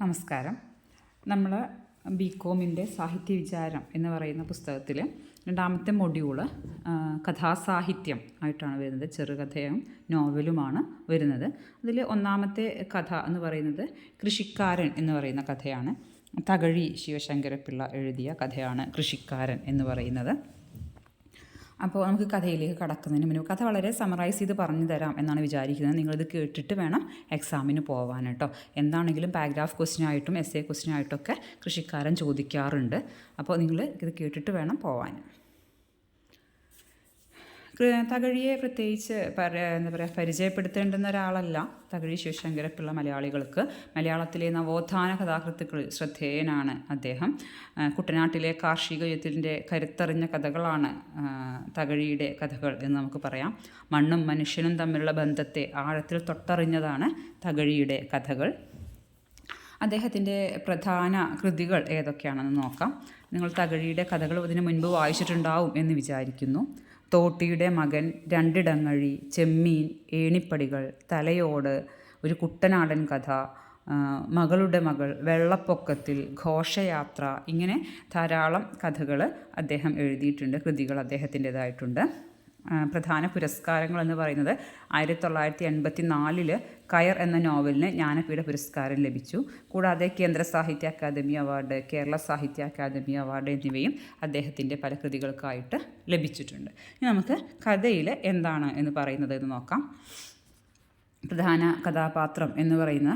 നമസ്കാരം. നമ്മൾ ബി കോമിന്റെ സാഹിത്യ വിചാരം എന്ന് പറയുന്ന പുസ്തകത്തിൽ രണ്ടാമത്തെ മൊഡ്യൂൾ കഥാസാഹിത്യം ആയിട്ടാണ് വരുന്നത്. ചെറുകഥയും നോവലുമാണ് വരുന്നത്. അതിൽ ഒന്നാമത്തെ കഥ എന്ന് പറയുന്നത് കൃഷിക്കാരൻ എന്ന് പറയുന്ന കഥയാണ്. തകഴി ശിവശങ്കരപ്പിള്ള എഴുതിയ കഥയാണ് കൃഷിക്കാരൻ എന്ന് പറയുന്നത്. അപ്പോൾ നമുക്ക് കഥയിലേക്ക് കടക്കുന്നതിന് മുന്നേ കഥ വളരെ സമറൈസ് ചെയ്ത് പറഞ്ഞു തരാം എന്നാണ് വിചാരിക്കുന്നത്. നിങ്ങളിത് കേട്ടിട്ട് വേണം എക്സാമിന് പോകാൻ കേട്ടോ. എന്താണെങ്കിലും പാരഗ്രാഫ് ക്വസ്റ്റ്യൻ ആയിട്ടും എസ് എ ക്വസ്റ്റ്യൻ ആയിട്ടൊക്കെ കൃഷിക്കാരൻ ചോദിക്കാറുണ്ട്. അപ്പോൾ നിങ്ങൾ ഇത് കേട്ടിട്ട് വേണം പോകാൻ തകഴിയെ പ്രത്യേകിച്ച് പര എന്താ പറയുക പരിചയപ്പെടുത്തേണ്ടുന്ന ഒരാളല്ല. തകഴി ശിവശങ്കരപ്പിള്ള മലയാളികൾക്ക് മലയാളത്തിലെ നവോത്ഥാന കഥാകൃത്തുക്കളിൽ ശ്രദ്ധേയനാണ് അദ്ദേഹം. കുട്ടനാട്ടിലെ കാർഷിക യുദ്ധത്തിന്റെ കരുത്തറിഞ്ഞ കഥകളാണ് തകഴിയുടെ കഥകൾ എന്ന് നമുക്ക് പറയാം. മണ്ണും മനുഷ്യനും തമ്മിലുള്ള ബന്ധത്തെ ആഴത്തിൽ തൊട്ടറിഞ്ഞതാണ് തകഴിയുടെ കഥകൾ. അദ്ദേഹത്തിന്റെ പ്രധാന കൃതികൾ ഏതൊക്കെയാണെന്ന് നോക്കാം. നിങ്ങൾ തകഴിയുടെ കഥകൾ ഇതിനു മുൻപ് വായിച്ചിട്ടുണ്ടാവും എന്ന് വിചാരിക്കുന്നു. തോട്ടിയുടെ മകൻ രണ്ടിടങ്ങഴി ചെമ്മീൻ ഏണിപ്പടികൾ തലയോട് ഒരു കുട്ടനാടൻ കഥ മകളുടെ മകൾ വെള്ളപ്പൊക്കത്തിൽ ഘോഷയാത്ര ഇങ്ങനെ ധാരാളം കഥകൾ അദ്ദേഹം എഴുതിയിട്ടുണ്ട് കൃതികൾ അദ്ദേഹത്തിന്റെതായിട്ടുണ്ട്. പ്രധാന പുരസ്കാരങ്ങൾ എന്ന് പറയുന്നത് ആയിരത്തി തൊള്ളായിരത്തി എൺപത്തി നാലിൽ കയർ എന്ന നോവലിന് ജ്ഞാനപീഠ പുരസ്കാരം ലഭിച്ചു. കൂടാതെ കേന്ദ്ര സാഹിത്യ അക്കാദമി അവാർഡ് കേരള സാഹിത്യ അക്കാദമി അവാർഡ് എന്നിവയും അദ്ദേഹത്തിന്റെ പല കൃതികൾക്കായിട്ട് ലഭിച്ചിട്ടുണ്ട്. ഇനി നമുക്ക് കഥയിൽ എന്താണ് എന്ന് പറയുന്നത് എന്ന് നോക്കാം. പ്രധാന കഥാപാത്രം എന്ന് പറയുന്ന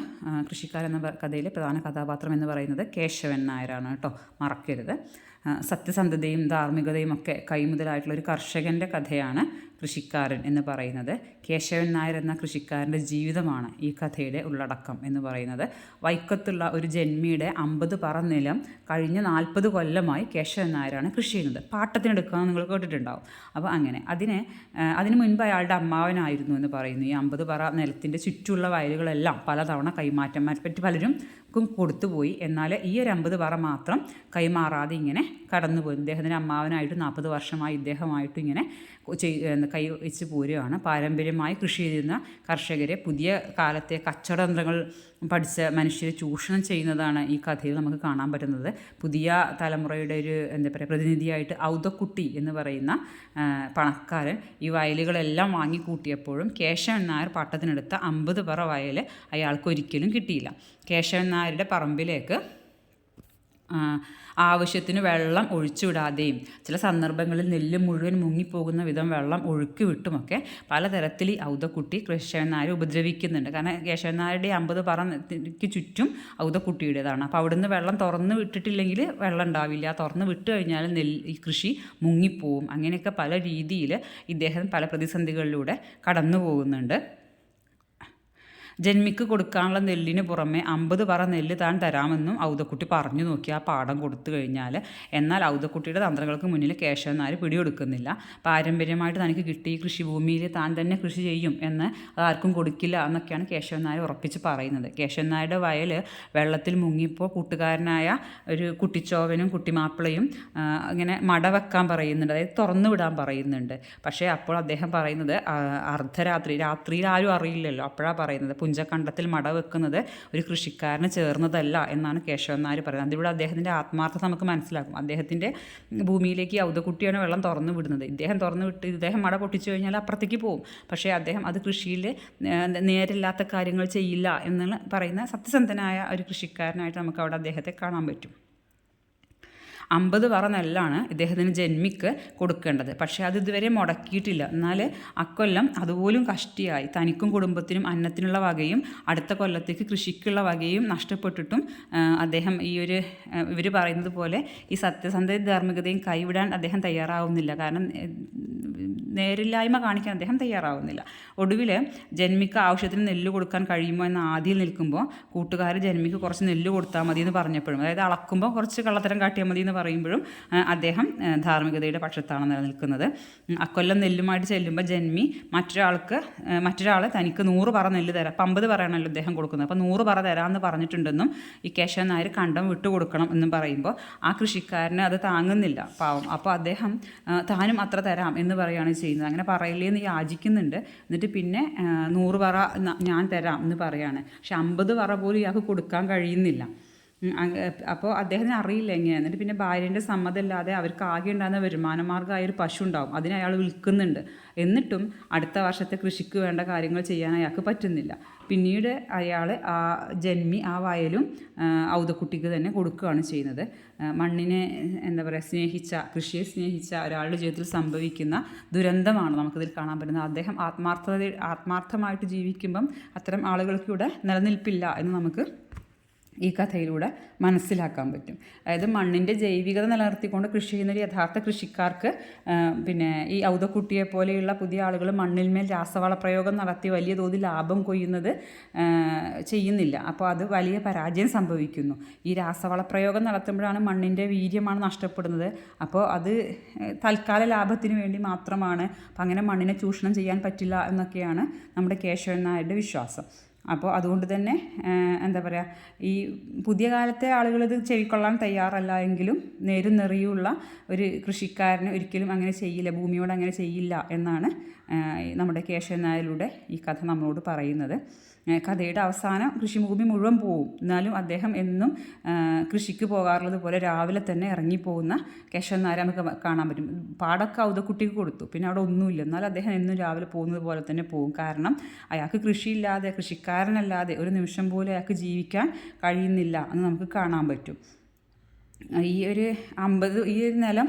കൃഷിക്കാരെന്ന കഥയിലെ പ്രധാന കഥാപാത്രം എന്ന് പറയുന്നത് കേശവൻ നായരാണ് കേട്ടോ. മറക്കരുത്. സത്യസന്ധതയും ധാർമ്മികതയും ഒക്കെ കൈമുതലായിട്ടുള്ള ഒരു കർഷകന്റെ കഥയാണ് കൃഷിക്കാരൻ എന്ന് പറയുന്നത്. കേശവൻ നായർ എന്ന കൃഷിക്കാരന്റെ ജീവിതമാണ് ഈ കഥയുടെ ഉള്ളടക്കം എന്ന് പറയുന്നത്. വൈക്കത്തുള്ള ഒരു ജന്മിയുടെ അമ്പത് പറ നിലം കഴിഞ്ഞ നാൽപ്പത് കൊല്ലമായി കേശവൻ നായരാണ് കൃഷി ചെയ്യുന്നത്. പാട്ടത്തിനെടുക്കുക നിങ്ങൾ കേട്ടിട്ടുണ്ടാവും. അപ്പോൾ അങ്ങനെ അതിനെ അതിന് മുൻപ് അയാളുടെ അമ്മാവനായിരുന്നു എന്ന് പറയുന്നു. ഈ അമ്പത് പറ നിലത്തിന്റെ ചുറ്റുമുള്ള വയലുകളെല്ലാം പലതവണ കൈമാറ്റം. പറ്റി പലരും ക്കും കൊടുത്തുപോയി എന്നാൽ ഈ ഒരു അമ്പത് പറ മാത്രം കൈമാറാതെ ഇങ്ങനെ കടന്നുപോയി ഇദ്ദേഹത്തിന്റെ അമ്മാവനായിട്ട് നാൽപ്പത് വർഷമായി ഇദ്ദേഹമായിട്ടും ഇങ്ങനെ കൈ വെച്ച് പോരുകയാണ്. പാരമ്പര്യമായി കൃഷി ചെയ്യുന്ന കർഷകരെ പുതിയ കാലത്തെ കച്ചവടതന്ത്രങ്ങൾ പഠിച്ച മനുഷ്യരെ ചൂഷണം ചെയ്യുന്നതാണ് ഈ കഥയിൽ നമുക്ക് കാണാൻ പറ്റുന്നത്. പുതിയ തലമുറയുടെ ഒരു എന്താ പറയുക പ്രതിനിധിയായിട്ട് ഔതക്കുട്ടി എന്ന് പറയുന്ന പണക്കാരൻ ഈ വയലുകളെല്ലാം വാങ്ങിക്കൂട്ടിയപ്പോഴും കേശവൻ നായർ പട്ടത്തിനെടുത്ത അമ്പത് പറ വയൽ അയാൾക്ക് ഒരിക്കലും കിട്ടിയില്ല. കേശവൻ നായരുടെ പറമ്പിലേക്ക് ആവശ്യത്തിന് വെള്ളം ഒഴിച്ചുവിടാതെയും ചില സന്ദർഭങ്ങളിൽ നെല്ല് മുഴുവൻ മുങ്ങിപ്പോകുന്ന വിധം വെള്ളം ഒഴുക്കി വിട്ടുമൊക്കെ പലതരത്തിൽ ഈ ഔതക്കുട്ടി കേശവൻ നായർ ഉപദ്രവിക്കുന്നുണ്ട്. കാരണം കേശവൻ നായരുടെ അമ്പത് പറക്ക് ചുറ്റും ഔതക്കുട്ടിയുടേതാണ്. അപ്പോൾ അവിടുന്ന് വെള്ളം തുറന്ന് വിട്ടിട്ടില്ലെങ്കിൽ വെള്ളം ഉണ്ടാവില്ല. തുറന്ന് വിട്ട് കഴിഞ്ഞാൽ നെല്ല് ഈ കൃഷി മുങ്ങിപ്പോവും. അങ്ങനെയൊക്കെ പല രീതിയിൽ ഇദ്ദേഹം പല പ്രതിസന്ധികളിലൂടെ കടന്നു പോകുന്നുണ്ട് ജന്മിക്ക് കൊടുക്കാനുള്ള നെല്ലിന് പുറമെ അമ്പത് പറ നെല്ല് താൻ തരാമെന്നും ഔതക്കുട്ടി പറഞ്ഞു നോക്കി. ആ പാഠം കൊടുത്തു കഴിഞ്ഞാൽ എന്നാൽ ഔതക്കുട്ടിയുടെ തന്ത്രങ്ങൾക്ക് മുന്നിൽ കേശവൻ നായർ പിടികൊടുക്കുന്നില്ല. പാരമ്പര്യമായിട്ട് തനിക്ക് കിട്ടിയ കൃഷിഭൂമിയിൽ താൻ തന്നെ കൃഷി ചെയ്യും എന്ന് അതാർക്കും കൊടുക്കില്ല എന്നൊക്കെയാണ് കേശവൻ നായർ ഉറപ്പിച്ച് പറയുന്നത്. കേശവൻ നായരുടെ വയൽ വെള്ളത്തിൽ മുങ്ങിയപ്പോൾ കൂട്ടുകാരനായ ഒരു കുട്ടിച്ചോവനും കുട്ടിമാപ്പിളയും ഇങ്ങനെ മട വെക്കാൻ പറയുന്നുണ്ട്. അതായത് തുറന്നു വിടാൻ പറയുന്നുണ്ട്. പക്ഷേ അപ്പോൾ അദ്ദേഹം പറയുന്നത് അർദ്ധരാത്രി രാത്രിയിൽ ആരും അറിയില്ലല്ലോ. അപ്പോഴാണ് പറയുന്നത്. പുഞ്ചക്കണ്ടത്തിൽ മട വെക്കുന്നത് ഒരു കൃഷിക്കാരന് ചേർന്നതല്ല എന്നാണ് കേശവൻ നായർ പറയുന്നത്. അതിലൂടെ അദ്ദേഹത്തിന്റെ ആത്മാർത്ഥത നമുക്ക് മനസ്സിലാക്കും അദ്ദേഹത്തിന്റെ ഭൂമിയിലേക്ക് ഔതക്കുട്ടിയാണ് വെള്ളം തുറന്നു വിടുന്നത്. ഇദ്ദേഹം തുറന്നു വിട്ട് ഇദ്ദേഹം മട പൊട്ടിച്ചു കഴിഞ്ഞാൽ അപ്പുറത്തേക്ക് പോകും പക്ഷേ അദ്ദേഹം അത് കൃഷിയിൽ നേരില്ലാത്ത കാര്യങ്ങൾ ചെയ്യില്ല എന്നുള്ള പറയുന്ന സത്യസന്ധനായ ഒരു കൃഷിക്കാരനായിട്ട് നമുക്ക് അവിടെ അദ്ദേഹത്തെ കാണാൻ പറ്റും. അമ്പത് പറ നെല്ലാണ് ഇദ്ദേഹത്തിന് ജന്മിക്ക് കൊടുക്കേണ്ടത്. പക്ഷേ അത് ഇതുവരെ മുടക്കിയിട്ടില്ല. എന്നാൽ അക്കൊല്ലം അതുപോലും കഷ്ടിയായി. തനിക്കും കുടുംബത്തിനും അന്നത്തിനുള്ള വകയും അടുത്ത കൊല്ലത്തേക്ക് കൃഷിക്കുള്ള വകയും നഷ്ടപ്പെട്ടിട്ടും അദ്ദേഹം ഈ ഒരു ഇവർ പറയുന്നത് പോലെ ഈ സത്യസന്ധത ധാർമ്മികതയും കൈവിടാൻ അദ്ദേഹം തയ്യാറാവുന്നില്ല. കാരണം നേരില്ലായ്മ കാണിക്കാൻ അദ്ദേഹം തയ്യാറാവുന്നില്ല. ഒടുവിൽ ജന്മിക്ക് ആവശ്യത്തിന് നെല്ല് കൊടുക്കാൻ കഴിയുമോ എന്ന് ആദ്യം നിൽക്കുമ്പോൾ കൂട്ടുകാർ ജന്മിക്ക് കുറച്ച് നെല്ല് കൊടുത്താൽ മതി എന്ന് പറഞ്ഞപ്പോഴും അതായത് അളക്കുമ്പോൾ കുറച്ച് കള്ളത്തരം കാട്ടിയാൽ മതി എന്ന് പറയുമ്പോഴും അദ്ദേഹം ധാർമ്മികതയുടെ പക്ഷത്താണ് നിലനിൽക്കുന്നത് അക്കൊല്ലം നെല്ലുമായിട്ട് ചെല്ലുമ്പോൾ ജന്മി മറ്റൊരാൾക്ക് മറ്റൊരാൾ തനിക്ക് നൂറ് പറ നെല്ല് തരാം. അപ്പം അമ്പത് പറയണമല്ലോ അദ്ദേഹം കൊടുക്കുന്നത്. അപ്പോൾ നൂറ് പറ തരാമെന്ന് പറഞ്ഞിട്ടുണ്ടെന്നും ഈ കേശവൻ നായർ കണ്ടം വിട്ടു കൊടുക്കണം എന്നും പറയുമ്പോൾ ആ കൃഷിക്കാരന് അത് താങ്ങുന്നില്ല പാവം. അപ്പോൾ അദ്ദേഹം താനും അത്ര തരാം എന്ന് പറയുകയാണ് ചെയ്യുന്നത്. അങ്ങനെ പറയില്ലേ എന്ന് യാചിക്കുന്നുണ്ട്. എന്നിട്ട് പിന്നെ നൂറ് പറ ഞാൻ തരാം എന്ന് പറയാണ്. പക്ഷെ അമ്പത് പറ പോലും ഇയാൾക്ക് കൊടുക്കാൻ കഴിയുന്നില്ല. അപ്പോൾ അദ്ദേഹത്തിന് അറിയില്ല എങ്ങനെയാണ് എന്നിട്ട് പിന്നെ ഭാര്യന്റെ സമ്മതമില്ലാതെ അവർക്ക് ആകെ ഉണ്ടാകുന്ന വരുമാന മാർഗമായ ഒരു പശു ഉണ്ടാവും. അതിനെ അയാൾ വിൽക്കുന്നുണ്ട്. എന്നിട്ടും അടുത്ത വർഷത്തെ കൃഷിക്ക് വേണ്ട കാര്യങ്ങൾ ചെയ്യാൻ അയാൾക്ക് പറ്റുന്നില്ല. പിന്നീട് അയാൾ ആ ജന്മി ആ വയലും ഔതക്കുട്ടിക്ക് തന്നെ കൊടുക്കുകയാണ് ചെയ്യുന്നത്. മണ്ണിനെ എന്താ പറയുക സ്നേഹിച്ച കൃഷിയെ സ്നേഹിച്ച ഒരാളുടെ ജീവിതത്തിൽ സംഭവിക്കുന്ന ദുരന്തമാണ് നമുക്കിതിൽ കാണാൻ പറ്റുന്നത്. അദ്ദേഹം ആത്മാർത്ഥത ആത്മാർത്ഥമായിട്ട് ജീവിക്കുമ്പം അത്തരം ആളുകൾക്ക് ഇവിടെ നിലനിൽപ്പില്ല എന്ന് നമുക്ക് ഈ കഥയിലൂടെ മനസ്സിലാക്കാൻ പറ്റും. അതായത് മണ്ണിന്റെ ജൈവികത നിലനിർത്തിക്കൊണ്ട് കൃഷി ചെയ്യുന്ന ഒരു യഥാർത്ഥ കൃഷിക്കാർക്ക് പിന്നെ ഈ ഔതക്കുട്ടിയെ പോലെയുള്ള പുതിയ ആളുകൾ മണ്ണിന്മേൽ രാസവള പ്രയോഗം നടത്തി വലിയ തോതിൽ ലാഭം കൊയ്യുന്നത് ചെയ്യുന്നില്ല. അപ്പോൾ അത് വലിയ പരാജയം സംഭവിക്കുന്നു. ഈ രാസവള പ്രയോഗം നടത്തുമ്പോഴാണ് മണ്ണിന്റെ വീര്യമാണ് നഷ്ടപ്പെടുന്നത്. അപ്പോൾ അത് തൽക്കാല ലാഭത്തിന് വേണ്ടി മാത്രമാണ്. അപ്പം അങ്ങനെ മണ്ണിനെ ചൂഷണം ചെയ്യാൻ പറ്റില്ല എന്നൊക്കെയാണ് നമ്മുടെ കേശവൻ നായരുടെ വിശ്വാസം. അപ്പോൾ അതുകൊണ്ട് തന്നെ എന്താ പറയുക ഈ പുതിയ കാലത്തെ ആളുകൾ ഇത് ചെവിക്കൊള്ളാൻ തയ്യാറല്ല എങ്കിലും നേരും നെറിയുള്ള ഒരു കൃഷിക്കാരന് ഒരിക്കലും അങ്ങനെ ചെയ്യില്ല ഭൂമിയോട് അങ്ങനെ ചെയ്യില്ല എന്നാണ് നമ്മുടെ കേശവനായരുടെ ഈ കഥ നമ്മളോട് പറയുന്നത്. കഥയുടെ അവസാനം കൃഷിഭൂമി മുഴുവൻ പോവും. എന്നാലും അദ്ദേഹം എന്നും കൃഷിക്ക് പോകാറുള്ളത് പോലെ രാവിലെ തന്നെ ഇറങ്ങിപ്പോകുന്ന കേശവൻ നായരെ നമുക്ക് കാണാൻ പറ്റും. പാടൊക്കെ ഔതക്കുട്ടിക്ക് കൊടുത്തു. പിന്നെ അവിടെ ഒന്നുമില്ല. എന്നാലും അദ്ദേഹം എന്നും രാവിലെ പോകുന്നത് പോലെ തന്നെ പോകും. കാരണം അയാൾക്ക് കൃഷിയില്ലാതെ കൃഷിക്കാരനല്ലാതെ ഒരു നിമിഷം പോലും അയാൾക്ക് ജീവിക്കാൻ കഴിയുന്നില്ല എന്ന് നമുക്ക് കാണാൻ പറ്റും. ഈ ഒരു അമ്പത് ഈ ഒരു നിലം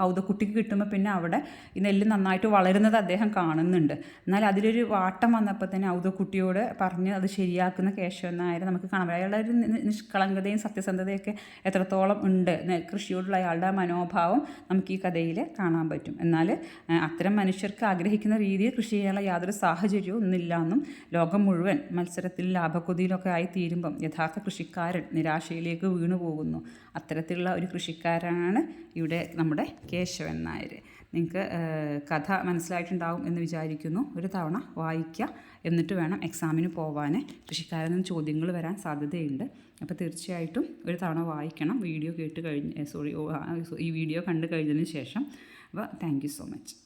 ഔതക്കുട്ടിക്ക് കിട്ടുമ്പോൾ പിന്നെ അവിടെ ഈ നെല്ല് നന്നായിട്ട് വളരുന്നത് അദ്ദേഹം കാണുന്നുണ്ട്. എന്നാൽ അതിലൊരു വാട്ടം വന്നപ്പോൾ തന്നെ ഔതക്കുട്ടിയോട് പറഞ്ഞ് അത് ശരിയാക്കുന്ന കേശവൻ നായർ നമുക്ക് പറ്റും. അയാളുടെ ഒരു നിഷ്കളങ്കതയും സത്യസന്ധതയൊക്കെ എത്രത്തോളം ഉണ്ട് കൃഷിയോടുള്ള അയാളുടെ മനോഭാവം നമുക്ക് ഈ കഥയിൽ കാണാൻ പറ്റും. എന്നാൽ അത്തരം മനുഷ്യർക്ക് ആഗ്രഹിക്കുന്ന രീതിയിൽ കൃഷി ചെയ്യാനുള്ള യാതൊരു സാഹചര്യവും ഒന്നില്ല എന്നും ലോകം മുഴുവൻ മത്സരത്തിൽ ലാഭക്കൊതിയിലൊക്കെ ആയി തീരുമ്പം യഥാർത്ഥ കൃഷിക്കാരൻ നിരാശയിലേക്ക് വീണു പോകുന്നു അത്തരത്തിലുള്ള ഒരു കൃഷിക്കാരനാണ് ഇവിടെ നമ്മുടെ കേശവൻ നായർ. നിങ്ങൾക്ക് കഥ മനസ്സിലായിട്ടുണ്ടാവും എന്ന് വിചാരിക്കുന്നു. ഒരു തവണ വായിക്കുക എന്നിട്ട് വേണം എക്സാമിന് പോവാൻ കൃഷിക്കാരിൽ നിന്ന് ചോദ്യങ്ങൾ വരാൻ സാധ്യതയുണ്ട്. അപ്പോൾ തീർച്ചയായിട്ടും ഒരു തവണ വായിക്കണം. വീഡിയോ കേട്ട് കഴിഞ്ഞ് സോറി ഈ വീഡിയോ കണ്ടു കഴിഞ്ഞതിന് ശേഷം. അപ്പോൾ താങ്ക് സോ മച്ച്